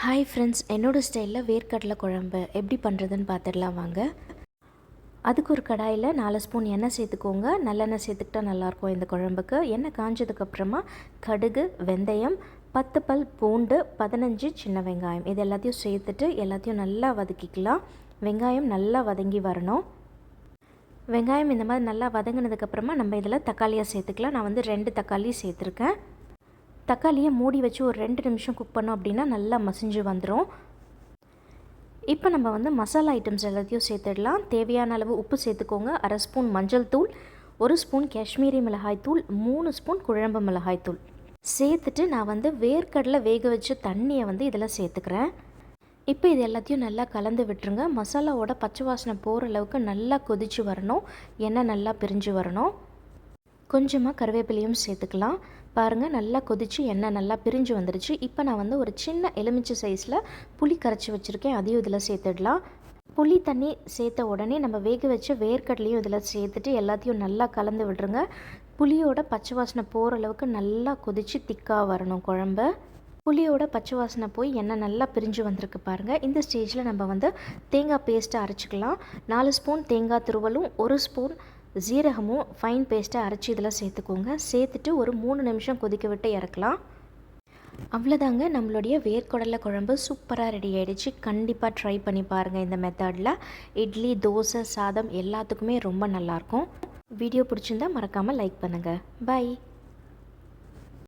Hi friends என்னோடய ஸ்டைலில் வேர்க்கடலை குழம்பு எப்படி பண்ணுறதுன்னு பார்த்துடலாம் வாங்க. அதுக்கு ஒரு கடாயில் நாலு ஸ்பூன் எண்ணெய் சேர்த்துக்கோங்க. நல்லெண்ணெய் சேர்த்துக்கிட்டா நல்லாயிருக்கும் இந்த குழம்புக்கு. எண்ணெய் காஞ்சதுக்கப்புறமா கடுகு வெந்தயம் பத்து பல் பூண்டு பதினஞ்சு சின்ன வெங்காயம். இது எல்லாத்தையும் சேர்த்துட்டு எல்லாத்தையும் நல்லா வதக்கிக்கலாம். வெங்காயம் நல்லா வதங்கி வரணும். வெங்காயம் இந்த மாதிரி நல்லா வதங்கினதுக்கப்புறமா நம்ம இதில் தக்காளியாக சேர்த்துக்கலாம். நான் வந்து ரெண்டு தக்காளி சேர்த்துருக்கேன். தக்காளியை மூடி வச்சு ஒரு ரெண்டு நிமிஷம் குக் பண்ணோம் அப்படின்னா நல்லா மசிஞ்சு வந்துடும் இப்போ நம்ம வந்து மசாலா ஐட்டம்ஸ் எல்லாத்தையும் சேர்த்துடலாம். தேவையான அளவு உப்பு சேர்த்துக்கோங்க. அரை ஸ்பூன் மஞ்சள் தூள் ஒரு ஸ்பூன் காஷ்மீரி மிளகாய் தூள் மூணு ஸ்பூன் குழம்பு மிளகாய் தூள். சேர்த்துட்டு நான் வந்து வேர்க்கடலை வேக வச்ச தண்ணியை வந்து இதில் சேர்த்துக்கிறேன். இப்போ இது எல்லாத்தையும் நல்லா கலந்து விட்டுருங்க. மசாலாவோட பச்சை வாசனை போகிற அளவுக்கு நல்லா கொதிச்சு வரணும். எண்ணெய் நல்லா பிரிஞ்சு வரணும். கொஞ்சமாக கருவேப்பிலையும் சேர்த்துக்கலாம். பாருங்கள் நல்லா கொதிச்சு எண்ணெய் நல்லா பிரிஞ்சு வந்துடுச்சு இப்போ நான் வந்து ஒரு சின்ன எலுமிச்சை சைஸில் புளி கரைச்சி வச்சுருக்கேன். அதையும் இதில் சேர்த்துடலாம். புளி தண்ணி சேர்த்த உடனே நம்ம வேக வச்ச வேர்க்கடலையும் இதில் சேர்த்துட்டு எல்லாத்தையும் நல்லா கலந்து விட்டுருங்க புளியோட பச்சை வாசனை போகிற அளவுக்கு நல்லா கொதித்து திக்காக வரணும் குழம்பு. புளியோட பச்சை வாசனை போய் எண்ணெய் நல்லா பிரிஞ்சு வந்திருக்கு பாருங்கள் இந்த ஸ்டேஜில் நம்ம வந்து தேங்காய் பேஸ்ட்டை அரைச்சிக்கலாம். நாலு ஸ்பூன் தேங்காய் துருவலும் ஒரு ஸ்பூன் ஜீரகமும் ஃபைன் பேஸ்ட்டை அரைச்சி இதெல்லாம் சேர்த்துக்கோங்க. சேர்த்துட்டு ஒரு மூணு நிமிஷம் கொதிக்க விட்டு இறக்கலாம். அவ்வளோதாங்க நம்மளுடைய வேர்க்கடலை குழம்பு சூப்பராக ரெடி ஆகிடுச்சு கண்டிப்பாக ட்ரை பண்ணி பாருங்கள் இந்த மெத்தடில் இட்லி தோசை சாதம் எல்லாத்துக்குமே ரொம்ப நல்லாயிருக்கும் வீடியோ பிடிச்சிருந்தா மறக்காமல் லைக் பண்ணுங்கள் பை